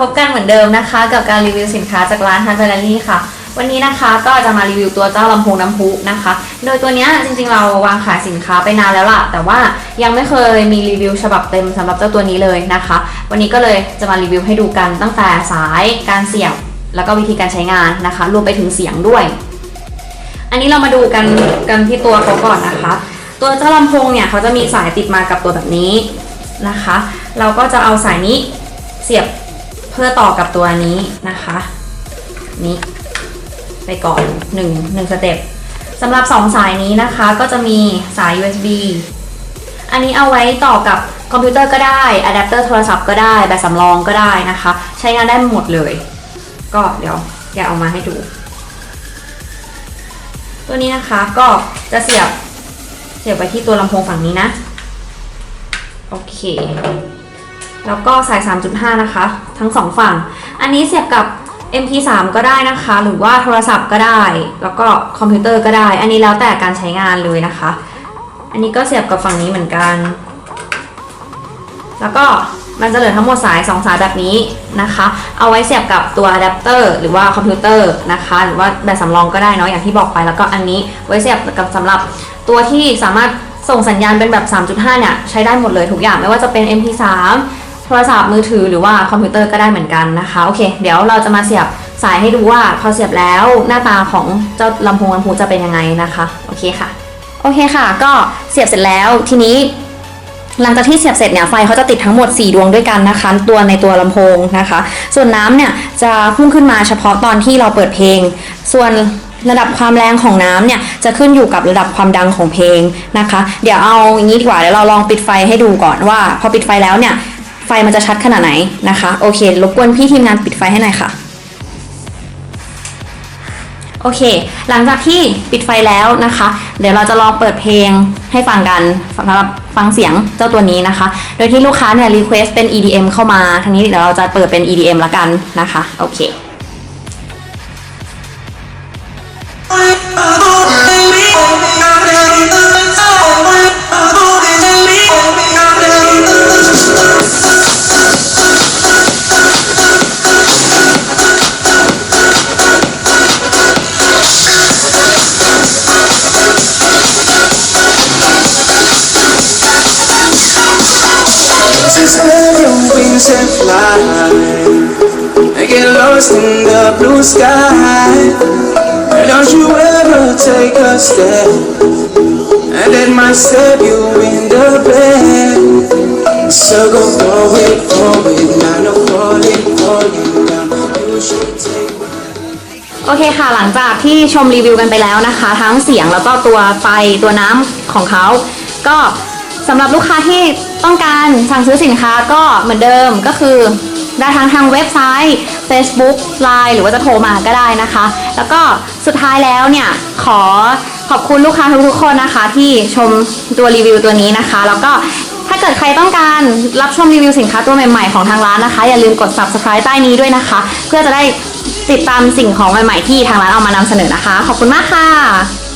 พบกันเหมือนเดิมนะคะ กับการรีวิวสินค้าจากร้านฮันเ a อรี่ค่ะ วันนี้นะคะก็จะมารีวิวตัวเจ้าลำโพงน้ำพุนะคะ โดยตัวนี้จริงๆเราวางขายสินค้าไปนานแล้วล่ะ แต่ว่ายังไม่เคยมีรีวิวฉบับเต็มสำหรับเจ้าตัวนี้เลยนะคะ วันนี้ก็เลยจะมารีวิวให้ดูกันตั้งแต่สายการเสียบ แล้วก็วิธีการใช้งานนะคะ รวมไปถึงเสียงด้วย อันนี้เรามาดูกันกันที่ตัวเขาก่อนนะคะ ตัวเจ้าลำโพงเนี่ยเขาจะมีสายติดมากับตัวแบบนี้นะคะ เราก็จะเอาสายนี้เสียบ เพื่อต่อกับตัวนี้นะคะ นี้ไปก่อน1 1สเต็ปสำหรับ 2 สายนี้นะคะก็จะมีสาย USB อันนี้เอาไว้ต่อกับคอมพิวเตอร์ก็ได้อะแดปเตอร์โทรศัพท์ก็ได้แบตสำรองก็ได้นะคะ ใช้งานได้หมดเลย ก็เดี๋ยวแกะออกมาให้ดู ตัวนี้นะคะก็จะเสียบเสียบไปที่ตัวลำโพงฝั่งนี้นะ โอเค แล้วก็สาย 3.5 นะคะ ทั้งสองฝั่ง อันนี้เสียบกับ MP3 ก็ได้นะคะ หรือว่าโทรศัพท์ก็ได้ แล้วก็คอมพิวเตอร์ก็ได้ อันนี้แล้วแต่การใช้งานเลยนะคะ อันนี้ก็เสียบกับฝั่งนี้เหมือนกัน แล้วก็มันจะเหลือทั้งหมดสาย 2 สายแบบนี้นะคะ เอาไว้เสียบกับตัวอะแดปเตอร์หรือว่าคอมพิวเตอร์นะคะ หรือว่าแบตสำรองก็ได้เนาะอย่างที่บอกไป แล้วก็อันนี้ไว้เสียบกับสำหรับตัวที่สามารถส่งสัญญาณเป็นแบบ 3.5 เนี่ยใช้ได้หมดเลยทุกอย่างไม่ว่าจะเป็น MP3 โทรศัพท์มือถือหรือว่าคอมพิวเตอร์ก็ได้เหมือนกันนะคะโอเค เดี๋ยวเราจะมาเสียบสายให้ดูว่าพอเสียบแล้วหน้าตาของเจ้าลำโพงลำโพงจะเป็นยังไงนะคะโอเคค่ะโอเคค่ะ ก็เสียบเสร็จแล้วทีนี้ หลังจากที่เสียบเสร็จเนี่ยไฟเขาจะติดทั้งหมด 4 ดวงด้วยกันนะคะ ตัวในตัวลำโพงนะคะ ส่วนน้ำเนี่ยจะพุ่งขึ้นมาเฉพาะตอนที่เราเปิดเพลง ส่วนระดับความแรงของน้ำเนี่ยจะขึ้นอยู่กับระดับความดังของเพลงนะคะ เดี๋ยวเอาอย่างนี้ดีกว่าเดี๋ยวเราลองปิดไฟให้ดูก่อนว่า พอปิดไฟแล้วเนี่ย ฟมันจะชัดขนาดไหนนะคะ โอเค รบกวนพี่ทีมงานปิดไฟให้หน่อยค่ะ โอเค หลังจากที่ปิดไฟแล้วนะคะ เดี๋ยวเราจะลองเปิดเพลงให้ฟังกันสำหรับฟังเสียงเจ้าตัวนี้นะคะ โดยที่ลูกค้าเนี่ยรีเควสเป็น EDM เข้ามาทางนี้เดี๋ยวเราจะเปิดเป็น EDM ละกันนะคะ โอเค Just spread your wings and fly And get lost in the blue sky And don't you ever take a step And let my step you in the bed So go forward, forward Now no falling, falling down You should take โอเคค่ะ หลังจากที่ชมรีวิวกันไปแล้วนะคะ ทั้งเสียงแล้วก็ตัวไฟตัวน้ำของเขาก็ สำหรับลูกค้าที่ต้องการสั่งซื้อสินค้าก็เหมือนเดิมก็คือ ได้ทางทางเว็บไซต์ Facebook Line หรือว่าจะโทรมาก็ได้นะคะ แล้วก็สุดท้ายแล้วเนี่ยขอขอบคุณลูกค้าทุกๆคนนะคะ ที่ชมตัวรีวิวตัวนี้นะคะ แล้วก็ถ้าเกิดใครต้องการรับชมรีวิวสินค้าตัวใหม่ๆของทางร้านนะคะ อย่าลืมกด subscribe ใต้นี้ด้วยนะคะ เพื่อจะได้ติดตามสิ่งของใหม่ๆที่ทางร้านเอามานำเสนอนะคะ ขอบคุณมากค่ะ